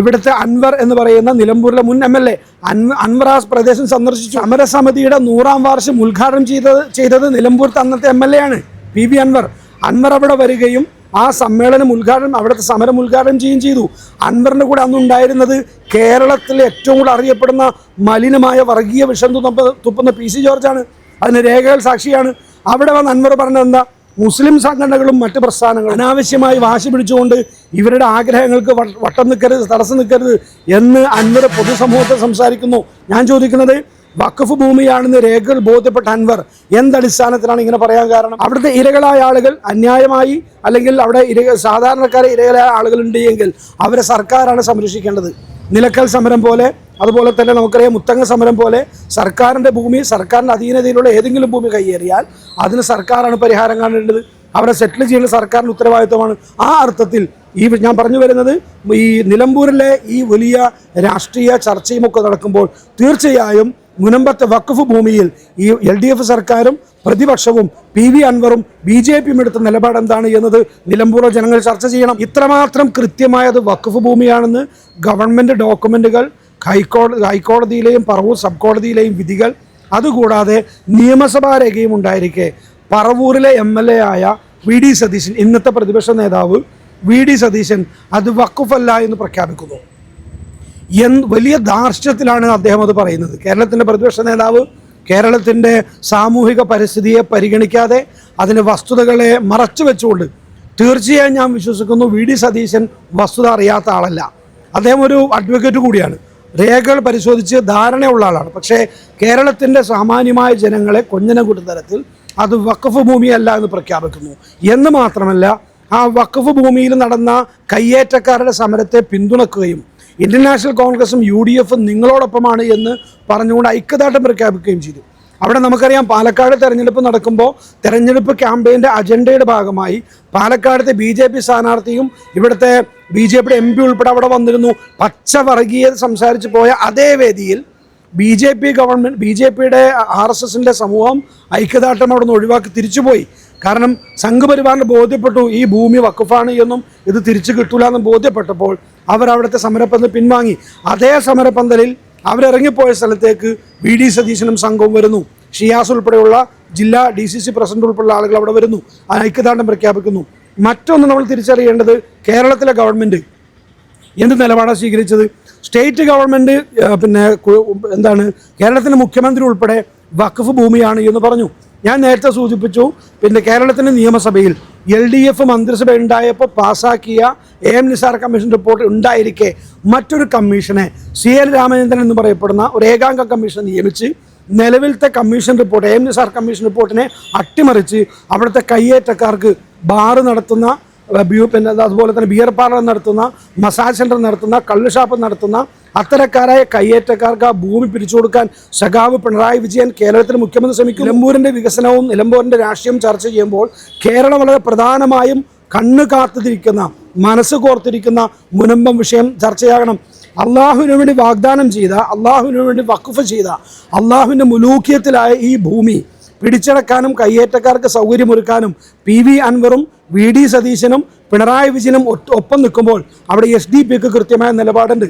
ഇവിടുത്തെ അൻവർ എന്ന് പറയുന്ന നിലമ്പൂരിലെ മുൻ എം എൽ എ അൻവർ ആ പ്രദേശം സന്ദർശിച്ചു. സമരസമിതിയുടെ നൂറാം വാർഷം ഉദ്ഘാടനം ചെയ്തത് ചെയ്തത് നിലമ്പൂരത്തെ അന്നത്തെ എം എൽ എ ആണ് പി ബി അൻവർ. അൻവർ അവിടെ വരികയും ആ സമ്മേളനം ഉദ്ഘാടനം അവിടുത്തെ സമരം ഉദ്ഘാടനം ചെയ്യുകയും ചെയ്തു. അൻവറിന്റെ കൂടെ അന്ന് ഉണ്ടായിരുന്നത് കേരളത്തിലെ ഏറ്റവും കൂടുതൽ അറിയപ്പെടുന്ന മലിനമായ വർഗീയ വിഷം തുപ്പ തുപ്പുന്ന പി സി ജോർജാണ് അതിന് രേഖകൾ സാക്ഷിയാണ്. അവിടെ വന്ന് അൻവർ പറഞ്ഞത് എന്താ? മുസ്ലിം സംഘടനകളും മറ്റ് പ്രസ്ഥാനങ്ങളും അനാവശ്യമായി വാശി പിടിച്ചുകൊണ്ട് ഇവരുടെ ആഗ്രഹങ്ങൾക്ക് വട്ടം നിൽക്കരുത് തടസ്സം നിൽക്കരുത് എന്ന് അൻവർ പൊതുസമൂഹത്തെ സംസാരിക്കുന്നു. ഞാൻ ചോദിക്കുന്നത് വഖഫ് ഭൂമിയാണെന്ന് രേഖകൾ ബോധ്യപ്പെട്ട അൻവർ എന്തടിസ്ഥാനത്തിലാണ് ഇങ്ങനെ പറയാൻ കാരണം? അവിടുത്തെ ഇരകളായ ആളുകൾ അന്യായമായി അല്ലെങ്കിൽ അവിടെ ഇര സാധാരണക്കാരെ ഇരകളായ ആളുകളുണ്ട് എങ്കിൽ അവരെ സർക്കാരാണ് സംരക്ഷിക്കേണ്ടത്. നിലക്കൽ സമരം പോലെ അതുപോലെ തന്നെ നമുക്കറിയാം മുത്തങ്ങ സമരം പോലെ സർക്കാരിന്റെ ഭൂമി സർക്കാരിന്റെ അധീനതയിലുള്ള ഏതെങ്കിലും ഭൂമി കൈയേറിയാൽ അതിന് സർക്കാരാണ് പരിഹാരം കാണേണ്ടത്. അവരെ സെറ്റിൽ ചെയ്യുന്ന സർക്കാരിന്റെ ഉത്തരവാദിത്വമാണ്. ആ അർത്ഥത്തിൽ ഈ ഞാൻ പറഞ്ഞു വരുന്നത് ഈ നിലമ്പൂരിലെ ഈ വലിയ രാഷ്ട്രീയ ചർച്ചയുമൊക്കെ നടക്കുമ്പോൾ തീർച്ചയായും മുനമ്പത്തെ വഖഫ് ഭൂമിയിൽ ഈ എൽ ഡി എഫ് സർക്കാരും പ്രതിപക്ഷവും പി വി അൻവറും ബി ജെ പിയും എടുത്ത നിലപാട് എന്താണ് എന്നത് നിലമ്പൂരിലെ ജനങ്ങൾ ചർച്ച ചെയ്യണം. ഇത്രമാത്രം കൃത്യമായത് വഖഫ് ഭൂമിയാണെന്ന് ഗവൺമെന്റ് ഡോക്യുമെന്റുകൾ ഹൈക്കോടതി ഹൈക്കോടതിയിലെയും പറവൂർ സബ് കോടതിയിലെയും വിധികൾ അതുകൂടാതെ നിയമസഭാ രേഖയും ഉണ്ടായിരിക്കെ. പറവൂരിലെ എം എൽ എ ആയ വി ഡി സതീശൻ ഇന്നത്തെ പ്രതിപക്ഷ നേതാവ് വി ഡി സതീശൻ അത് വക്കുഫല്ല എന്ന് പ്രഖ്യാപിക്കുന്നു. എൻ വലിയ ധാർഷ്ട്യത്തിലാണ് അദ്ദേഹം അത് പറയുന്നത്. കേരളത്തിന്റെ പ്രതിപക്ഷ നേതാവ് കേരളത്തിന്റെ സാമൂഹിക പരിസ്ഥിതിയെ പരിഗണിക്കാതെ അതിന്റെ വസ്തുതകളെ മറച്ചു വെച്ചുകൊണ്ട് തീർച്ചയായും ഞാൻ വിശ്വസിക്കുന്നു വി ഡി സതീശൻ വസ്തുത അറിയാത്ത ആളല്ല. അദ്ദേഹം ഒരു അഡ്വക്കേറ്റ് കൂടിയാണ്. രേഖകൾ പരിശോധിച്ച് ധാരണയുള്ള ആളാണ്. പക്ഷേ കേരളത്തിന്റെ സാമാന്യമായ ജനങ്ങളെ കൊഞ്ഞനം കൂട്ടുന്ന തരത്തിൽ അത് വഖഫ് ഭൂമിയല്ല എന്ന് പ്രഖ്യാപിക്കുന്നു. എന്ന് മാത്രമല്ല ആ വഖഫ് ഭൂമിയിൽ നടന്ന കയ്യേറ്റക്കാരുടെ സമരത്തെ പിന്തുണക്കുകയും ഇന്റർനാഷണൽ നാഷണൽ കോൺഗ്രസും യു ഡി എഫും നിങ്ങളോടൊപ്പമാണ് എന്ന് പറഞ്ഞുകൊണ്ട് ഐക്യദാർഢ്യം പ്രഖ്യാപിക്കുകയും ചെയ്തു. അവിടെ നമുക്കറിയാം പാലക്കാട് തെരഞ്ഞെടുപ്പ് നടക്കുമ്പോൾ തെരഞ്ഞെടുപ്പ് ക്യാമ്പയിന്റെ അജണ്ടയുടെ ഭാഗമായി പാലക്കാടത്തെ ബി ജെ പി സ്ഥാനാർത്ഥിയും ഇവിടുത്തെ ബി ജെ പിയുടെ എം പി ഉൾപ്പെടെ അവിടെ വന്നിരുന്നു. പച്ച വർഗീയത സംസാരിച്ച് പോയ അതേ വേദിയിൽ B J P government B J പിയുടെ ആർ എസ് എസിന്റെ സമൂഹം ഐക്യദാർഢ്യം അവിടെ നിന്ന് ഒഴിവാക്കി തിരിച്ചുപോയി. കാരണം സംഘപരിവാറിന് ബോധ്യപ്പെട്ടു ഈ ഭൂമി വക്കുഫാണ് എന്നും ഇത് തിരിച്ചു കിട്ടൂല എന്നും ബോധ്യപ്പെട്ടപ്പോൾ അവർ അവിടുത്തെ സമരപ്പന്തൽ പിൻവാങ്ങി. അതേ സമരപ്പന്തലിൽ അവരിറങ്ങിപ്പോയ സ്ഥലത്തേക്ക് വി ഡി സതീശനും സംഘവും വരുന്നു. ഷിയാസ് ഉൾപ്പെടെയുള്ള ജില്ലാ ഡി സി സി പ്രസിഡന്റ് ഉൾപ്പെടെയുള്ള ആളുകൾ അവിടെ വരുന്നു. ഐക്യദാർഢ്യം പ്രഖ്യാപിക്കുന്നു. മറ്റൊന്ന് നമ്മൾ തിരിച്ചറിയേണ്ടത് കേരളത്തിലെ ഗവൺമെന്റ് എന്ത് നിലപാടാണ് സ്വീകരിച്ചത്? സ്റ്റേറ്റ് ഗവൺമെന്റ് പിന്നെ എന്താണ് കേരളത്തിന്റെ മുഖ്യമന്ത്രി ഉൾപ്പെടെ വഖഫ് ഭൂമിയാണ് എന്ന് പറഞ്ഞു. ഞാൻ നേരത്തെ സൂചിപ്പിച്ചു പിന്നെ കേരളത്തിന്റെ നിയമസഭയിൽ എൽ ഡി എഫ് മന്ത്രിസഭ ഉണ്ടായപ്പോൾ പാസ്സാക്കിയ A M Nisar commission report ഉണ്ടായിരിക്കെ മറ്റൊരു കമ്മീഷനെ സി എൽ രാമചന്ദ്രൻ എന്ന് പറയപ്പെടുന്ന ഒരു ഏകാംഗ കമ്മീഷൻ നിയമിച്ച് നിലവിലത്തെ commission report A M Nisar commission റിപ്പോർട്ടിനെ അട്ടിമറിച്ച് അവിടുത്തെ കയ്യേറ്റക്കാർക്ക് ബാറ് നടത്തുന്ന ബ്യൂ പിന്നെ അതുപോലെ തന്നെ ബിയർ പാർലർ നടത്തുന്ന മസാജ് സെന്റർ നടത്തുന്ന കള്ള് ഷാപ്പ് നടത്തുന്ന അത്തരക്കാരായ കയ്യേറ്റക്കാർക്ക് ആ ഭൂമി പിരിച്ചു കൊടുക്കാൻ സഖാവ് പിണറായി വിജയൻ കേരളത്തിന് മുഖ്യമന്ത്രി ശ്രമിക്കും നിലമ്പൂരിന്റെ വികസനവും നിലമ്പൂരിന്റെ രാഷ്ട്രീയം ചർച്ച ചെയ്യുമ്പോൾ കേരളം വളരെ പ്രധാനമായും കണ്ണ് കാത്തിരിക്കുന്ന മനസ്സ് കോർത്തിരിക്കുന്ന മുനമ്പം വിഷയം ചർച്ചയാകണം. അള്ളാഹുവിന് വേണ്ടി വാഗ്ദാനം ചെയ്ത അള്ളാഹുവിന് വേണ്ടി വഖഫ് ചെയ്ത അള്ളാഹുവിന്റെ മുലൂക്കിയത്തിലായ ഈ ഭൂമി പിടിച്ചടക്കാനും കയ്യേറ്റക്കാർക്ക് സൗകര്യമൊരുക്കാനും പി വി അൻവറും വി ഡി സതീശനും പിണറായി വിജയനും ഒപ്പം നിൽക്കുമ്പോൾ അവിടെ എസ് ഡി പിക്ക് കൃത്യമായ നിലപാടുണ്ട്.